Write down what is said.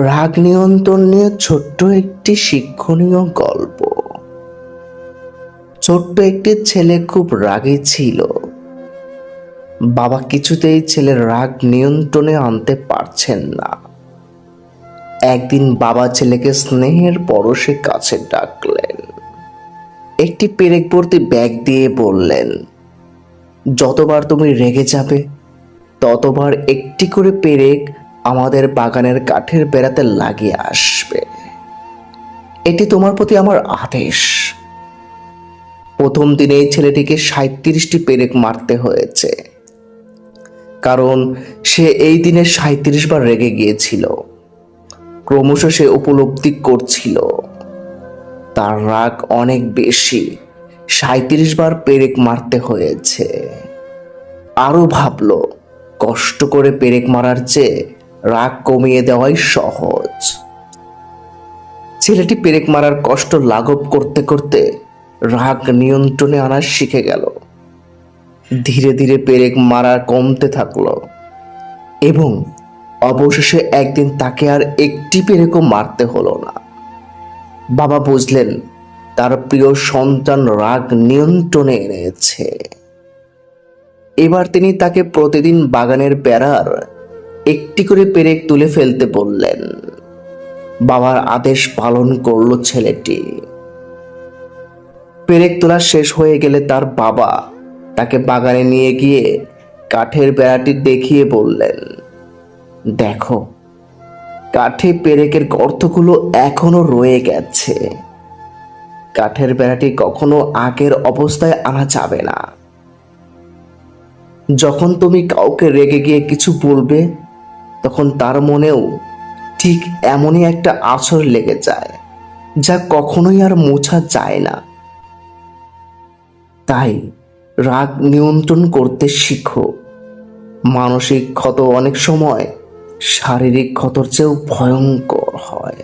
রাগ নিয়ন্ত্রণ নিয়ে ছোট্ট একটি শিক্ষণীয় গল্প। ছোট্ট একটি ছেলে খুব রাগী ছিল। বাবা কিছুতেই ছেলের রাগ নিয়ন্ত্রণে আনতে পারছেন না। একদিন বাবা ছেলেকে স্নেহের পরশে কাছে ডাকলেন। একটি পেরেক ভর্তি ব্যাগ দিয়ে বললেন, যতবার তুমি রেগে যাবে, ততবার একটি করে পেরেক আমাদের বাগানের কাঠের বেড়াতে লাগিয়ে আসবে। এটি তোমার প্রতি আমার আদেশ। প্রথম দিনে ছেলেটিকে সাঁত্রিশটি পেরেক মারতে হয়েছে। কারণ সে এই দিনে সাঁত্রিশ বার রেগে গিয়েছিল। ক্রমশ সে উপলব্ধি করছিল। তার রাগ অনেক বেশি। সাঁত্রিশ বার পেরেক মারতে হয়েছে। আরও ভাবল, কষ্ট করে পেরেক মারার চেয়ে রাগ কমিয়ে দেওয়াই সহজ। ছেলেটি পেরেক মারার কষ্ট লাঘব করতে করতে রাগ নিয়ন্ত্রণে আনা শিখে গেল। ধীরে ধীরে পেরেক মারা কমতে থাকল এবং অবশেষে একদিন তাকে আর একটি পেরেকও মারতে হলো না। বাবা বুঝলেন, তার প্রিয় সন্তান রাগ নিয়ন্ত্রণে এনেছে। এবার তিনি তাকে প্রতিদিন বাগানের বেড়ার একটি করে পেরেক তুলে ফেলতে বললেন। বাবার আদেশ পালন করল ছেলেটি। পেরেক তোলা শেষ হয়ে গেলে তার বাবা তাকে বাগানে নিয়ে গিয়ে কাঠের বেড়াটি দেখিয়ে বললেন, দেখো, কাঠে পেরেকের গর্তগুলো এখনও রয়ে গেছে। কাঠের বেড়াটি কখনো আগের অবস্থায় আনা যাবে না। যখন তুমি কাউকে রেগে গিয়ে কিছু বলবে তখন তার মনেও ঠিক এমনই একটা আছর লেগে যায়, যা কখনোই আর মোছা যায় না। তাই রাগ নিয়ন্ত্রণ করতে শিখো। মানসিক ক্ষত অনেক সময় শারীরিক ক্ষতর চেয়েও ভয়ঙ্কর হয়।